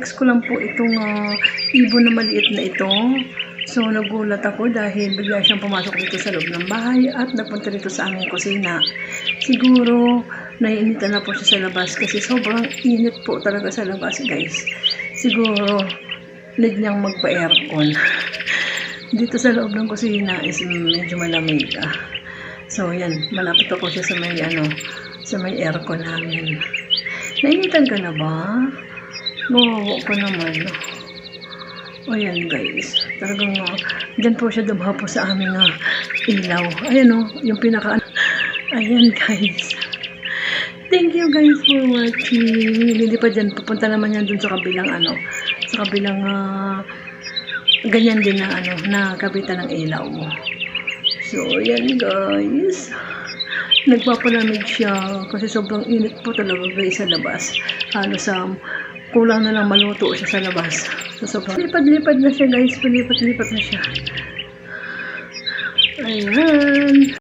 Next ko lang po itong ah, ibon na maliit na ito. So, nagulat ako dahil bigla siyang pumasok dito sa loob ng bahay at napunta dito sa aming kusina. Siguro, naiinitan na po siya sa labas kasi sobrang init po talaga sa labas, guys. Siguro, need niyang magpa-aircon. dito sa loob ng kusina is medyo malamig. Ah. So, yan. Malapit ako siya sa may, ano, sa may aircon namin. Nainitan ka na ba? Bawawa ko naman. O yan guys. Talagang uh, dyan po siya dumapo sa aming uh, ilaw. Ayan o, yung pinaka... Ayan guys. Thank you guys for watching. Hindi pa dyan. Pupunta naman yan dun sa kabilang ano. Sa kabilang... ah, ganyan din na ano, na kabitan ng ilaw. So, yan guys. Nagpapalamig siya kasi sobrang init po talaga guys sa labas. Halos um, kulang na lang maluto siya sa labas. So, sobrang lipad-lipad na siya guys. Palipat-lipat na siya. Ayan.